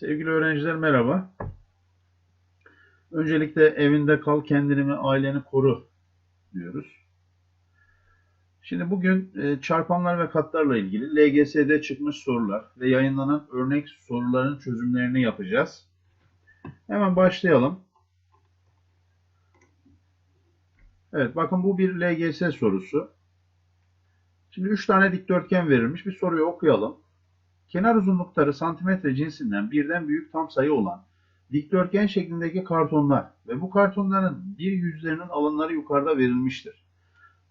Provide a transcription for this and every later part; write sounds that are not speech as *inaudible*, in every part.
Sevgili öğrenciler merhaba. Öncelikle evinde kal, kendini ve aileni koru diyoruz. Şimdi bugün e, çarpanlar ve katlarla ilgili LGS'de çıkmış sorular ve yayınlanan örnek soruların çözümlerini yapacağız. Hemen başlayalım. Evet bakın bu bir LGS sorusu. Şimdi 3 tane dikdörtgen verilmiş. Bir soruyu okuyalım. Kenar uzunlukları santimetre cinsinden birden büyük tam sayı olan dikdörtgen şeklindeki kartonlar ve bu kartonların bir yüzlerinin alanları yukarıda verilmiştir.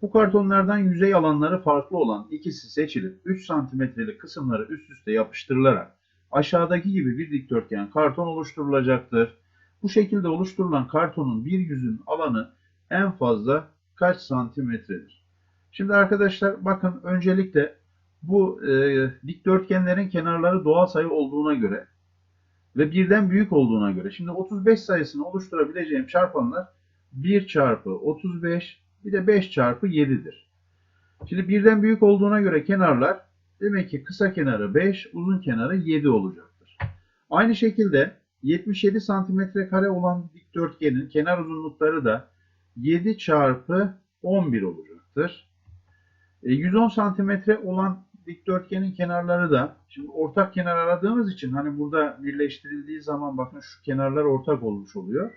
Bu kartonlardan yüzey alanları farklı olan ikisi seçilip 3 santimetrelik kısımları üst üste yapıştırılarak aşağıdaki gibi bir dikdörtgen karton oluşturulacaktır. Bu şekilde oluşturulan kartonun bir yüzün alanı en fazla kaç santimetredir? Şimdi arkadaşlar bakın öncelikle bu e, dikdörtgenlerin kenarları doğal sayı olduğuna göre ve birden büyük olduğuna göre şimdi 35 sayısını oluşturabileceğim çarpanlar 1 çarpı 35 bir de 5 çarpı 7'dir. Şimdi birden büyük olduğuna göre kenarlar demek ki kısa kenarı 5 uzun kenarı 7 olacaktır. Aynı şekilde 77 santimetre kare olan dikdörtgenin kenar uzunlukları da 7 çarpı 11 olacaktır. 110 e, santimetre olan dikdörtgenin kenarları da şimdi ortak kenar aradığımız için hani burada birleştirildiği zaman bakın şu kenarlar ortak olmuş oluyor.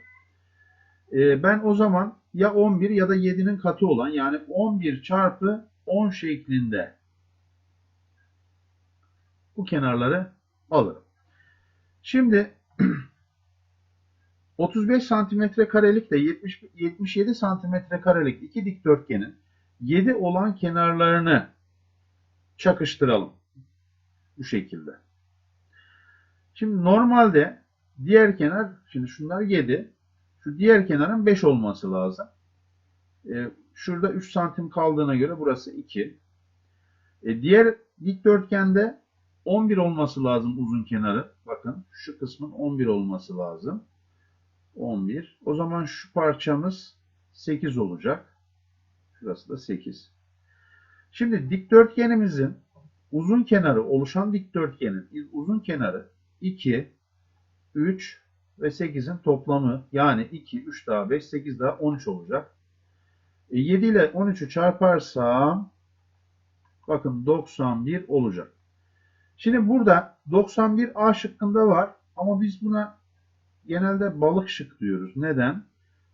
Ee, ben o zaman ya 11 ya da 7'nin katı olan yani 11 çarpı 10 şeklinde bu kenarları alırım. Şimdi *clears throat* 35 santimetre karelik de 70, 77 santimetre karelik iki dikdörtgenin 7 olan kenarlarını çakıştıralım. Bu şekilde. Şimdi normalde diğer kenar, şimdi şunlar 7. Şu diğer kenarın 5 olması lazım. Ee, şurada 3 santim kaldığına göre burası 2. Ee, diğer dikdörtgende 11 olması lazım uzun kenarı. Bakın şu kısmın 11 olması lazım. 11. O zaman şu parçamız 8 olacak. Şurası da 8. Şimdi dikdörtgenimizin uzun kenarı oluşan dikdörtgenin uzun kenarı 2, 3 ve 8'in toplamı yani 2, 3 daha 5, 8 daha 13 olacak. E 7 ile 13'ü çarparsam bakın 91 olacak. Şimdi burada 91 A şıkkında var ama biz buna genelde balık şık diyoruz. Neden?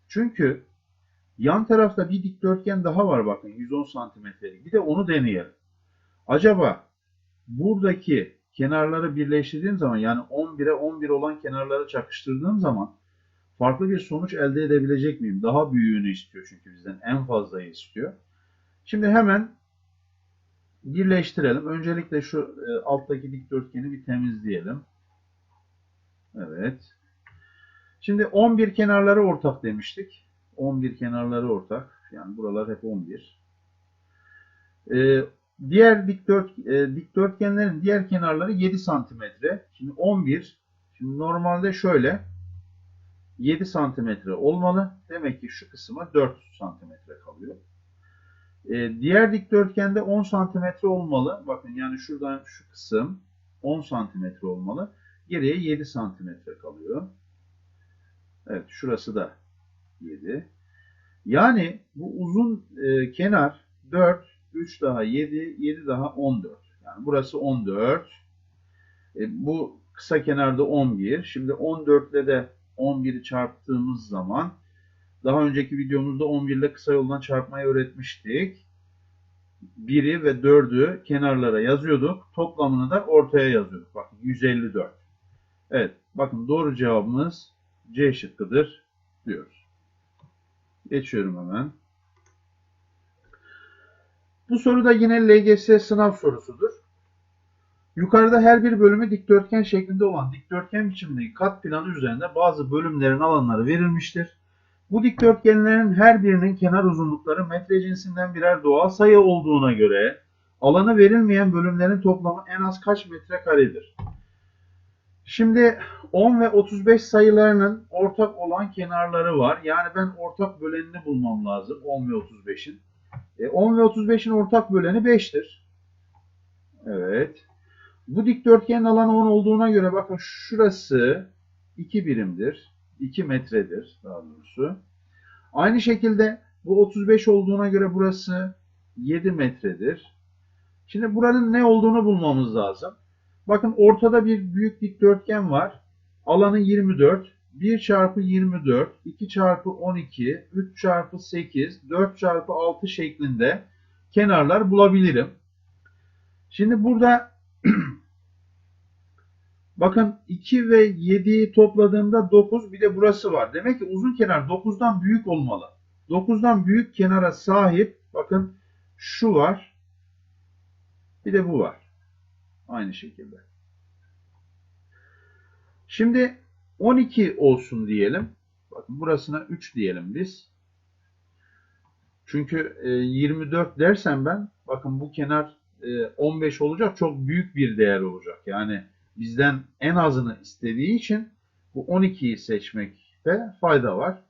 Çünkü Yan tarafta bir dikdörtgen daha var bakın 110 santimetrelik. Bir de onu deneyelim. Acaba buradaki kenarları birleştirdiğim zaman yani 11'e 11 olan kenarları çakıştırdığım zaman farklı bir sonuç elde edebilecek miyim? Daha büyüğünü istiyor çünkü bizden en fazlayı istiyor. Şimdi hemen birleştirelim. Öncelikle şu e, alttaki dikdörtgeni bir temizleyelim. Evet. Şimdi 11 kenarları ortak demiştik. 11 kenarları ortak. Yani buralar hep 11. Ee, diğer dikdört, e, dikdörtgenlerin diğer kenarları 7 santimetre. Şimdi 11. Şimdi normalde şöyle 7 santimetre olmalı. Demek ki şu kısma 4 santimetre kalıyor. Ee, diğer dikdörtgende 10 santimetre olmalı. Bakın yani şuradan şu kısım 10 santimetre olmalı. Geriye 7 santimetre kalıyor. Evet şurası da 7. Yani bu uzun e, kenar 4, 3 daha 7, 7 daha 14. Yani burası 14. E, bu kısa kenarda 11. Şimdi 14 ile de 11'i çarptığımız zaman daha önceki videomuzda 11 ile kısa yoldan çarpmayı öğretmiştik. 1'i ve 4'ü kenarlara yazıyorduk. Toplamını da ortaya yazıyorduk. Bakın 154. Evet. Bakın doğru cevabımız C şıkkıdır diyoruz. Geçiyorum hemen. Bu soru da yine LGS sınav sorusudur. Yukarıda her bir bölümü dikdörtgen şeklinde olan dikdörtgen biçimindeki kat planı üzerinde bazı bölümlerin alanları verilmiştir. Bu dikdörtgenlerin her birinin kenar uzunlukları metre cinsinden birer doğal sayı olduğuna göre alanı verilmeyen bölümlerin toplamı en az kaç metre karedir? Şimdi 10 ve 35 sayılarının ortak olan kenarları var. Yani ben ortak bölenini bulmam lazım 10 ve 35'in. E, 10 ve 35'in ortak böleni 5'tir. Evet. Bu dikdörtgenin alanı 10 olduğuna göre bakın şurası 2 birimdir. 2 metredir daha doğrusu. Aynı şekilde bu 35 olduğuna göre burası 7 metredir. Şimdi buranın ne olduğunu bulmamız lazım. Bakın ortada bir büyük dikdörtgen var. Alanı 24. 1 çarpı 24, 2 çarpı 12, 3 çarpı 8, 4 çarpı 6 şeklinde kenarlar bulabilirim. Şimdi burada *clears throat* bakın 2 ve 7'yi topladığımda 9 bir de burası var. Demek ki uzun kenar 9'dan büyük olmalı. 9'dan büyük kenara sahip bakın şu var bir de bu var. Aynı şekilde. Şimdi 12 olsun diyelim. Bakın burasına 3 diyelim biz. Çünkü 24 dersem ben bakın bu kenar 15 olacak. Çok büyük bir değer olacak. Yani bizden en azını istediği için bu 12'yi seçmekte fayda var.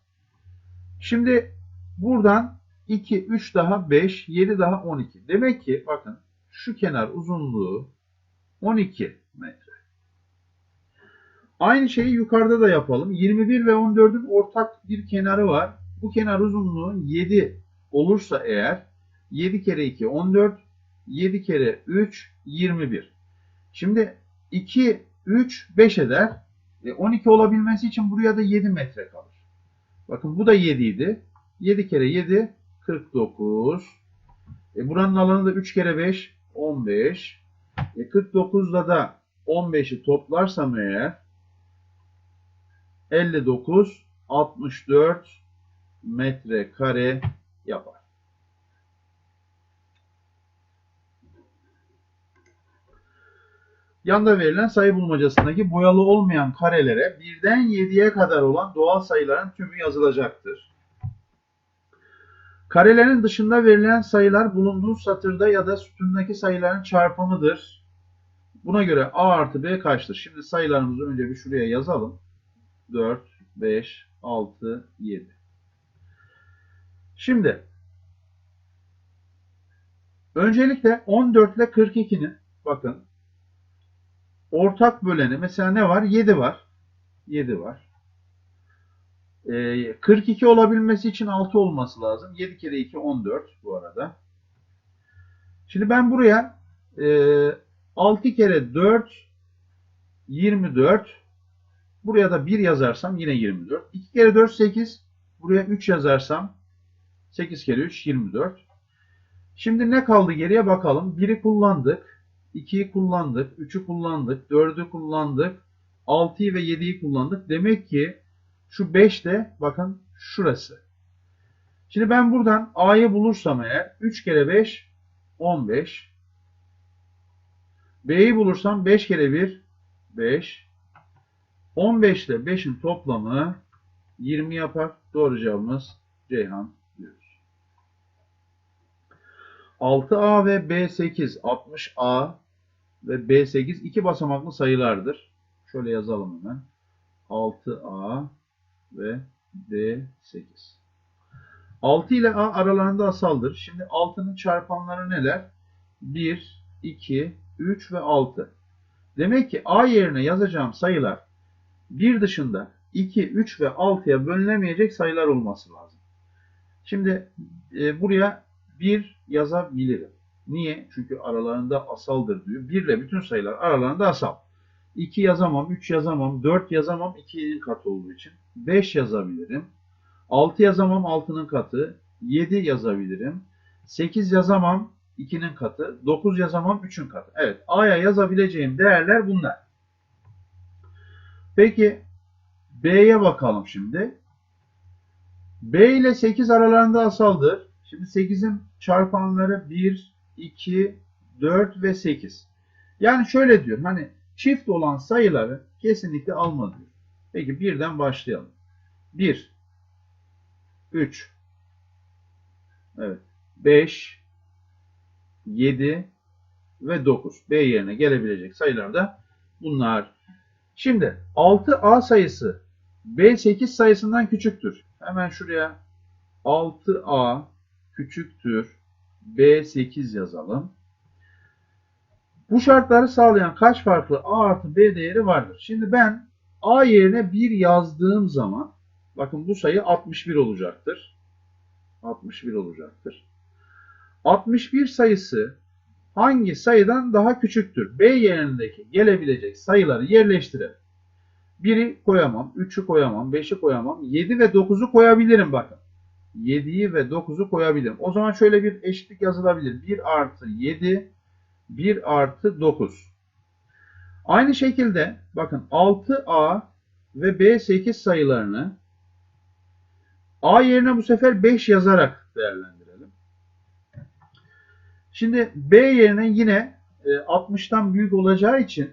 Şimdi buradan 2, 3 daha 5, 7 daha 12. Demek ki bakın şu kenar uzunluğu 12 metre. Aynı şeyi yukarıda da yapalım. 21 ve 14'ün ortak bir kenarı var. Bu kenar uzunluğu 7 olursa eğer 7 kere 2 14, 7 kere 3 21. Şimdi 2, 3, 5 eder. E 12 olabilmesi için buraya da 7 metre kalır. Bakın bu da 7 idi. 7 kere 7 49. E buranın alanı da 3 kere 5 15. E 49'da da 15'i toplarsam eğer 59 64 metre kare yapar. Yanda verilen sayı bulmacasındaki boyalı olmayan karelere birden 7'ye kadar olan doğal sayıların tümü yazılacaktır. Karelerin dışında verilen sayılar bulunduğu satırda ya da sütundaki sayıların çarpımıdır. Buna göre A artı B kaçtır? Şimdi sayılarımızı önce bir şuraya yazalım. 4, 5, 6, 7. Şimdi öncelikle 14 ile 42'nin bakın ortak böleni mesela ne var? 7 var. 7 var. 42 olabilmesi için 6 olması lazım. 7 kere 2 14 bu arada. Şimdi ben buraya 6 kere 4 24 buraya da 1 yazarsam yine 24. 2 kere 4 8 buraya 3 yazarsam 8 kere 3 24. Şimdi ne kaldı geriye bakalım. 1'i kullandık. 2'yi kullandık. 3'ü kullandık. 4'ü kullandık. 6'yı ve 7'yi kullandık. Demek ki şu 5 de bakın şurası. Şimdi ben buradan A'yı bulursam eğer 3 kere 5 15. B'yi bulursam 5 kere 1 5. 15 ile 5'in toplamı 20 yapar. Doğru cevabımız Ceyhan diyoruz. 6A ve B8 60A ve B8 iki basamaklı sayılardır. Şöyle yazalım hemen. 6A ve D8. 6 ile A aralarında asaldır. Şimdi 6'nın çarpanları neler? 1, 2, 3 ve 6. Demek ki A yerine yazacağım sayılar 1 dışında 2, 3 ve 6'ya bölünemeyecek sayılar olması lazım. Şimdi e, buraya 1 yazabilirim. Niye? Çünkü aralarında asaldır diyor. 1 ile bütün sayılar aralarında asal. 2 yazamam, 3 yazamam, 4 yazamam 2'nin katı olduğu için. 5 yazabilirim. 6 yazamam 6'nın katı. 7 yazabilirim. 8 yazamam 2'nin katı. 9 yazamam 3'ün katı. Evet A'ya yazabileceğim değerler bunlar. Peki B'ye bakalım şimdi. B ile 8 aralarında asaldır. Şimdi 8'in çarpanları 1, 2, 4 ve 8. Yani şöyle diyor. Hani çift olan sayıları kesinlikle alma diyor. Peki birden başlayalım. 1, 3, evet, 5, 7 ve 9. B yerine gelebilecek sayılar da bunlar. Şimdi 6A sayısı B8 sayısından küçüktür. Hemen şuraya 6A küçüktür B8 yazalım. Bu şartları sağlayan kaç farklı A artı B değeri vardır? Şimdi ben A yerine 1 yazdığım zaman bakın bu sayı 61 olacaktır. 61 olacaktır. 61 sayısı hangi sayıdan daha küçüktür? B yerindeki gelebilecek sayıları yerleştirelim. 1'i koyamam, 3'ü koyamam, 5'i koyamam, 7 ve 9'u koyabilirim bakın. 7'yi ve 9'u koyabilirim. O zaman şöyle bir eşitlik yazılabilir. 1 artı 7, 1 artı 9. Aynı şekilde bakın 6A ve B8 sayılarını A yerine bu sefer 5 yazarak değerlendirelim. Şimdi B yerine yine e, 60'tan büyük olacağı için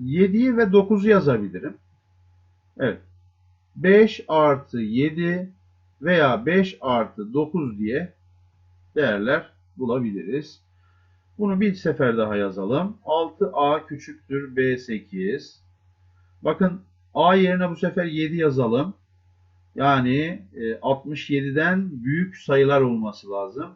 7'yi ve 9'u yazabilirim. Evet. 5 artı 7 veya 5 artı 9 diye değerler bulabiliriz. Bunu bir sefer daha yazalım. 6A küçüktür B8. Bakın A yerine bu sefer 7 yazalım. Yani e, 67'den büyük sayılar olması lazım.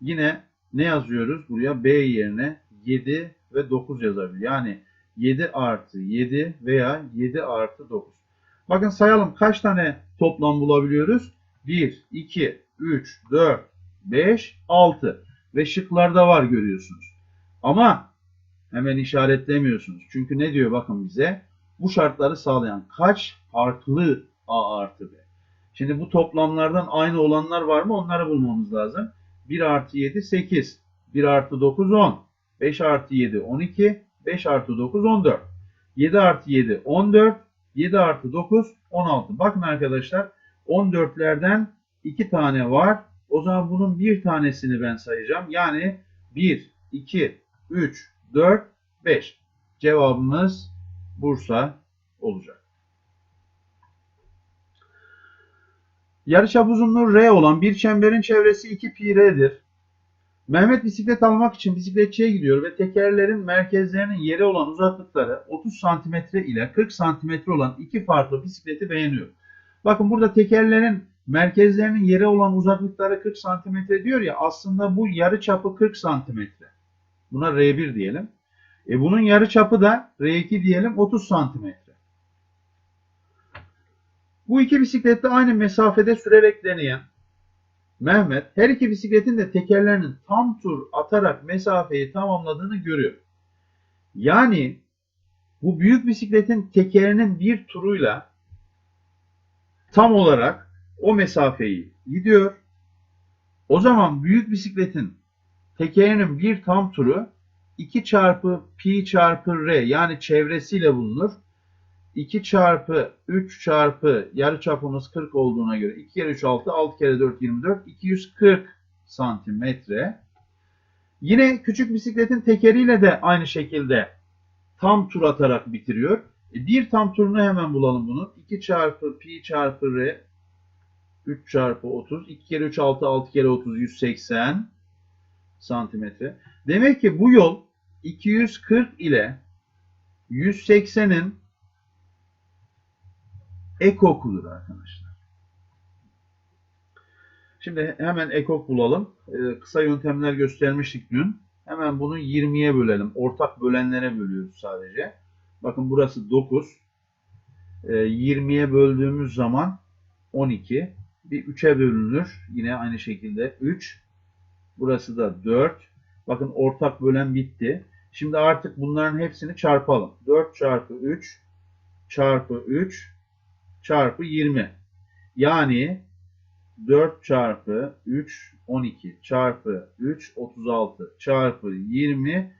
Yine ne yazıyoruz? Buraya B yerine 7 ve 9 yazabilir. Yani 7 artı 7 veya 7 artı 9. Bakın sayalım kaç tane toplam bulabiliyoruz? 1, 2, 3, 4, 5, 6 ve şıklarda var görüyorsunuz. Ama hemen işaretlemiyorsunuz. Çünkü ne diyor bakın bize? Bu şartları sağlayan kaç farklı A artı B? Şimdi bu toplamlardan aynı olanlar var mı? Onları bulmamız lazım. 1 artı 7 8. 1 artı 9 10. 5 artı 7 12. 5 artı 9 14. 7 artı 7 14. 7 artı 9 16. Bakın arkadaşlar 14'lerden 2 tane var. O zaman bunun bir tanesini ben sayacağım. Yani 1, 2, 3, 4, 5. Cevabımız Bursa olacak. Yarıçap uzunluğu R olan bir çemberin çevresi 2 pi r'dir. Mehmet bisiklet almak için bisikletçiye gidiyor ve tekerlerin merkezlerinin yere olan uzaklıkları 30 cm ile 40 cm olan iki farklı bisikleti beğeniyor. Bakın burada tekerlerin merkezlerinin yere olan uzaklıkları 40 cm diyor ya aslında bu yarı çapı 40 cm. Buna R1 diyelim. E bunun yarı çapı da R2 diyelim 30 cm. Bu iki bisiklette aynı mesafede sürerek deneyen Mehmet her iki bisikletin de tekerlerinin tam tur atarak mesafeyi tamamladığını görüyor. Yani bu büyük bisikletin tekerinin bir turuyla tam olarak o mesafeyi gidiyor. O zaman büyük bisikletin tekerinin bir tam turu 2 çarpı pi çarpı r yani çevresiyle bulunur. 2 çarpı 3 çarpı yarı çapımız 40 olduğuna göre 2 kere 3 6, 6 kere 4 24, 240 santimetre. Yine küçük bisikletin tekeriyle de aynı şekilde tam tur atarak bitiriyor. E bir tam turunu hemen bulalım bunu. 2 çarpı pi çarpı r 3 çarpı 30. 2 kere 3 6, 6 kere 30 180 santimetre. Demek ki bu yol 240 ile 180'in ekokudur arkadaşlar. Şimdi hemen ekok bulalım. Ee, kısa yöntemler göstermiştik dün. Hemen bunu 20'ye bölelim. Ortak bölenlere bölüyoruz sadece. Bakın burası 9. Ee, 20'ye böldüğümüz zaman 12. Bir 3'e bölünür. Yine aynı şekilde 3. Burası da 4. Bakın ortak bölen bitti. Şimdi artık bunların hepsini çarpalım. 4 çarpı 3 çarpı 3 çarpı 20. Yani 4 çarpı 3 12 çarpı 3 36 çarpı 20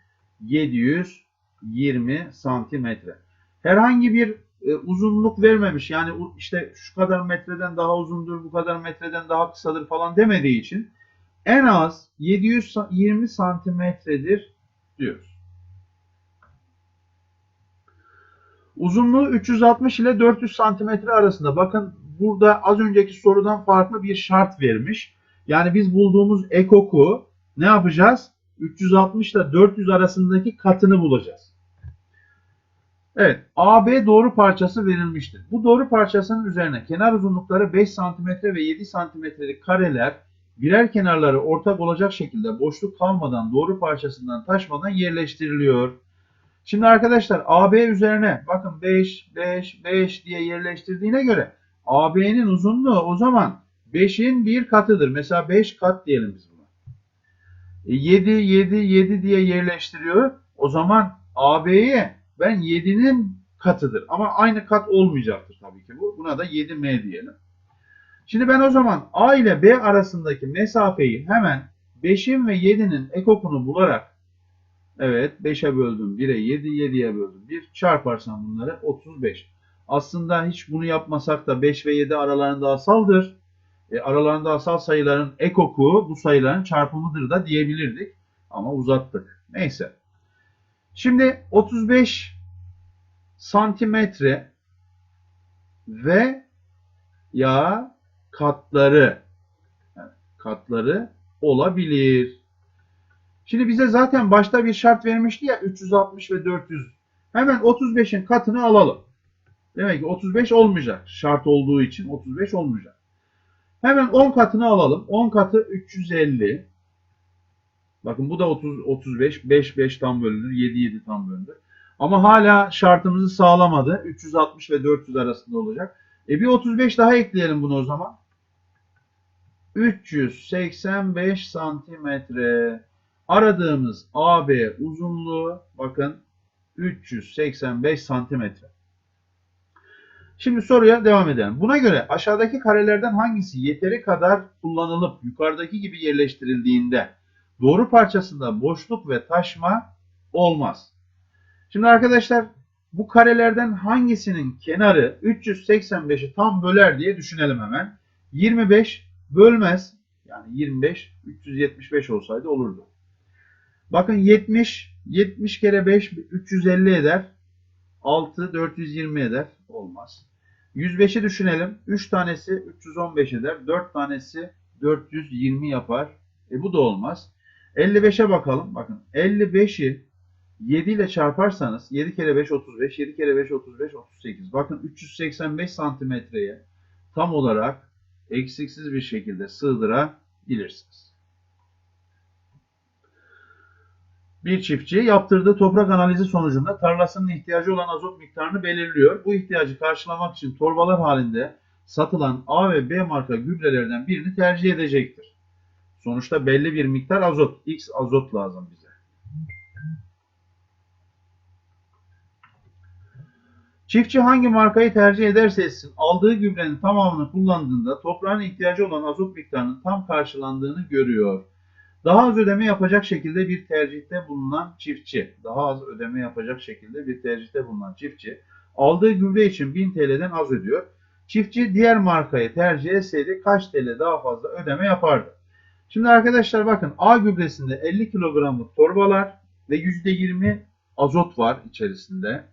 720 santimetre. Herhangi bir e, uzunluk vermemiş. Yani işte şu kadar metreden daha uzundur, bu kadar metreden daha kısadır falan demediği için en az 720 santimetredir diyoruz. Uzunluğu 360 ile 400 santimetre arasında. Bakın burada az önceki sorudan farklı bir şart vermiş. Yani biz bulduğumuz ekoku ne yapacağız? 360 ile 400 arasındaki katını bulacağız. Evet, AB doğru parçası verilmiştir. Bu doğru parçasının üzerine kenar uzunlukları 5 cm ve 7 cm'lik kareler birer kenarları ortak olacak şekilde boşluk kalmadan doğru parçasından taşmadan yerleştiriliyor. Şimdi arkadaşlar AB üzerine bakın 5, 5, 5 diye yerleştirdiğine göre AB'nin uzunluğu o zaman 5'in bir katıdır. Mesela 5 kat diyelim biz buna. E, 7, 7, 7 diye yerleştiriyor. O zaman AB'ye ben 7'nin katıdır. Ama aynı kat olmayacaktır tabii ki bu. Buna da 7M diyelim. Şimdi ben o zaman A ile B arasındaki mesafeyi hemen 5'in ve 7'nin ekokunu bularak evet 5'e böldüm 1'e 7, 7'ye böldüm 1 çarparsam bunları 35. Aslında hiç bunu yapmasak da 5 ve 7 aralarında asaldır. E, aralarında asal sayıların ekoku bu sayıların çarpımıdır da diyebilirdik. Ama uzattık. Neyse. Şimdi 35 santimetre ve ya katları katları olabilir. Şimdi bize zaten başta bir şart vermişti ya 360 ve 400. Hemen 35'in katını alalım. Demek ki 35 olmayacak. Şart olduğu için 35 olmayacak. Hemen 10 katını alalım. 10 katı 350. Bakın bu da 30 35. 5 5 tam bölünür. 7 7 tam bölünür. Ama hala şartımızı sağlamadı. 360 ve 400 arasında olacak. E bir 35 daha ekleyelim bunu o zaman. 385 santimetre. Aradığımız AB uzunluğu bakın 385 santimetre. Şimdi soruya devam edelim. Buna göre aşağıdaki karelerden hangisi yeteri kadar kullanılıp yukarıdaki gibi yerleştirildiğinde doğru parçasında boşluk ve taşma olmaz. Şimdi arkadaşlar bu karelerden hangisinin kenarı 385'i tam böler diye düşünelim hemen. 25 bölmez. Yani 25 375 olsaydı olurdu. Bakın 70 70 kere 5 350 eder. 6 420 eder. Olmaz. 105'i düşünelim. 3 tanesi 315 eder. 4 tanesi 420 yapar. E bu da olmaz. 55'e bakalım. Bakın 55'i 7 ile çarparsanız 7 kere 5 35, 7 kere 5 35, 38. Bakın 385 santimetreye tam olarak eksiksiz bir şekilde sığdırabilirsiniz. Bir çiftçi yaptırdığı toprak analizi sonucunda tarlasının ihtiyacı olan azot miktarını belirliyor. Bu ihtiyacı karşılamak için torbalar halinde satılan A ve B marka gübrelerden birini tercih edecektir. Sonuçta belli bir miktar azot, X azot lazım bize. Çiftçi hangi markayı tercih ederse etsin aldığı gübrenin tamamını kullandığında toprağın ihtiyacı olan azot miktarının tam karşılandığını görüyor. Daha az ödeme yapacak şekilde bir tercihte bulunan çiftçi, daha az ödeme yapacak şekilde bir tercihte bulunan çiftçi aldığı gübre için 1000 TL'den az ödüyor. Çiftçi diğer markayı tercih etseydi kaç TL daha fazla ödeme yapardı? Şimdi arkadaşlar bakın A gübresinde 50 kilogramlık torbalar ve %20 azot var içerisinde.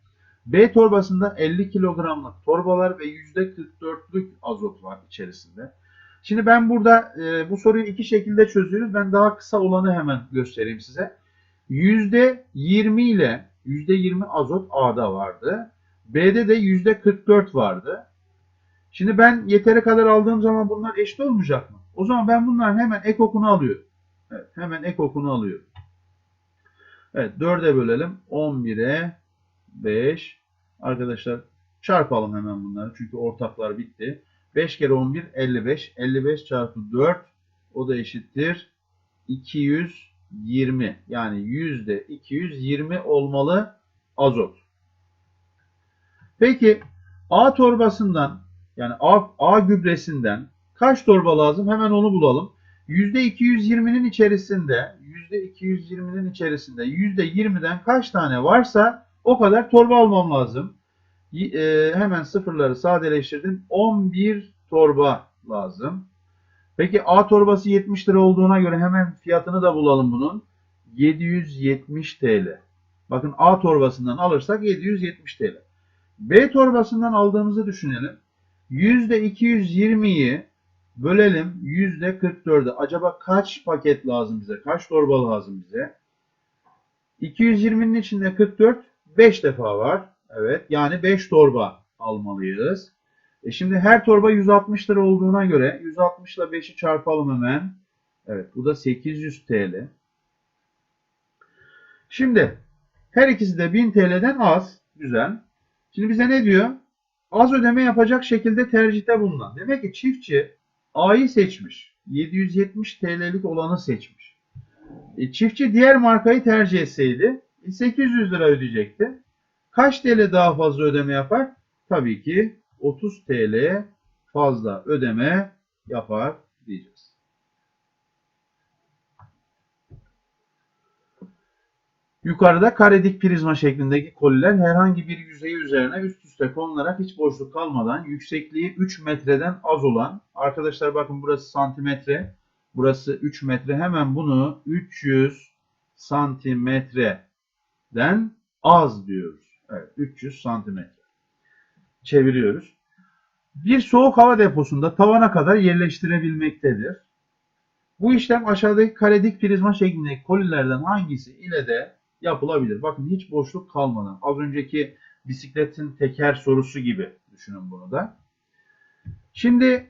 B torbasında 50 kilogramlık torbalar ve %44'lük azot var içerisinde. Şimdi ben burada e, bu soruyu iki şekilde çözüyoruz. Ben daha kısa olanı hemen göstereyim size. %20 ile %20 azot A'da vardı. B'de de %44 vardı. Şimdi ben yeteri kadar aldığım zaman bunlar eşit olmayacak mı? O zaman ben bunların hemen ekokunu alıyorum. Evet, hemen ekokunu alıyorum. Evet, 4'e bölelim. 11'e 5. Arkadaşlar çarpalım hemen bunları. Çünkü ortaklar bitti. 5 kere 11 55. 55 çarpı 4 o da eşittir 220. Yani yüzde 220 olmalı azot. Peki A torbasından yani A, A gübresinden kaç torba lazım? Hemen onu bulalım. Yüzde 220'nin içerisinde yüzde 220'nin içerisinde yüzde 20'den kaç tane varsa o kadar torba almam lazım. E, hemen sıfırları sadeleştirdim. 11 torba lazım. Peki A torbası 70 lira olduğuna göre hemen fiyatını da bulalım bunun. 770 TL. Bakın A torbasından alırsak 770 TL. B torbasından aldığımızı düşünelim. %220'yi bölelim %44'e. Acaba kaç paket lazım bize? Kaç torba lazım bize? 220'nin içinde 44 5 defa var. Evet. Yani 5 torba almalıyız. E şimdi her torba 160 lira olduğuna göre 160 ile 5'i çarpalım hemen. Evet bu da 800 TL. Şimdi her ikisi de 1000 TL'den az. Güzel. Şimdi bize ne diyor? Az ödeme yapacak şekilde tercihte bulunan. Demek ki çiftçi A'yı seçmiş. 770 TL'lik olanı seçmiş. E, çiftçi diğer markayı tercih etseydi e, 800 lira ödeyecekti. Kaç TL daha fazla ödeme yapar? Tabii ki 30 TL fazla ödeme yapar diyeceğiz. Yukarıda karedik prizma şeklindeki koliler herhangi bir yüzeyi üzerine üst üste konularak hiç boşluk kalmadan yüksekliği 3 metreden az olan arkadaşlar bakın burası santimetre burası 3 metre hemen bunu 300 santimetreden az diyoruz. Evet 300 santimetre. Çeviriyoruz. Bir soğuk hava deposunda tavana kadar yerleştirebilmektedir. Bu işlem aşağıdaki karedik prizma şeklindeki kolilerden hangisi ile de yapılabilir? Bakın hiç boşluk kalmadan. Az önceki bisikletin teker sorusu gibi düşünün bunu da. Şimdi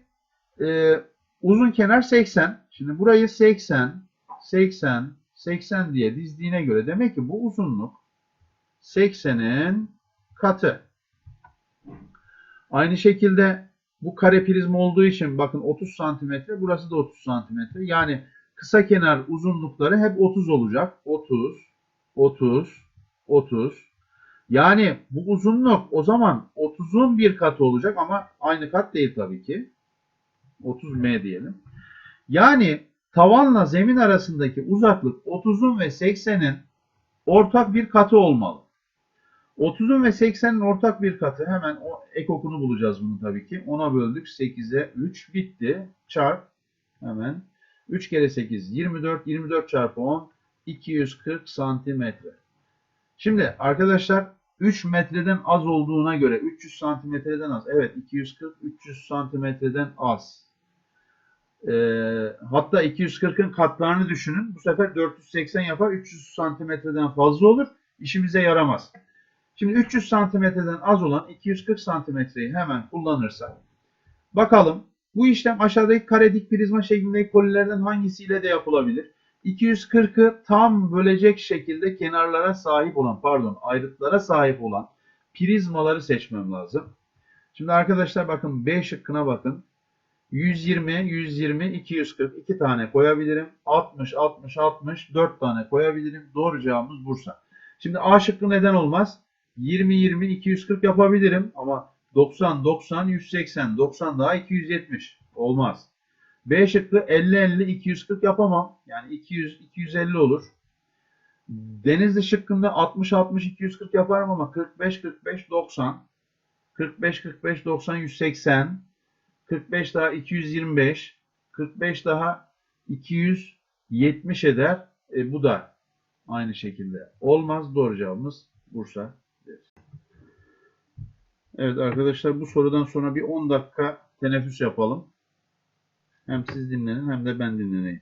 e, uzun kenar 80. Şimdi burayı 80, 80, 80 diye dizdiğine göre demek ki bu uzunluk 80'in katı. Aynı şekilde bu kare prizma olduğu için bakın 30 santimetre burası da 30 santimetre. Yani kısa kenar uzunlukları hep 30 olacak. 30, 30, 30. Yani bu uzunluk o zaman 30'un bir katı olacak ama aynı kat değil tabii ki. 30M diyelim. Yani tavanla zemin arasındaki uzaklık 30'un ve 80'in ortak bir katı olmalı. 30'un ve 80'in ortak bir katı hemen o ek okunu bulacağız bunu tabii ki. 10'a böldük 8'e 3 bitti. Çarp hemen 3 kere 8 24 24 çarpı 10 240 santimetre. Şimdi arkadaşlar 3 metreden az olduğuna göre 300 santimetreden az. Evet 240 300 santimetreden az. Ee, hatta 240'ın katlarını düşünün. Bu sefer 480 yapar 300 santimetreden fazla olur. İşimize yaramaz. Şimdi 300 santimetreden az olan 240 santimetreyi hemen kullanırsak bakalım bu işlem aşağıdaki karedik prizma şeklindeki kolilerden hangisiyle de yapılabilir? 240'ı tam bölecek şekilde kenarlara sahip olan pardon ayrıtlara sahip olan prizmaları seçmem lazım. Şimdi arkadaşlar bakın B şıkkına bakın. 120, 120, 240 iki tane koyabilirim. 60, 60, 60 4 tane koyabilirim. Doğru cevabımız Bursa. Şimdi A şıkkı neden olmaz? 20 20 240 yapabilirim ama 90 90 180 90 daha 270 olmaz. B şıkkı 50 50 240 yapamam. Yani 200 250 olur. Denizli şıkkında 60 60 240 yaparım ama 45 45 90 45 45 90 180 45 daha 225 45 daha 270 eder. E, bu da aynı şekilde olmaz. Doğru cevabımız Bursa. Evet arkadaşlar bu sorudan sonra bir 10 dakika teneffüs yapalım. Hem siz dinlenin hem de ben dinleneyim.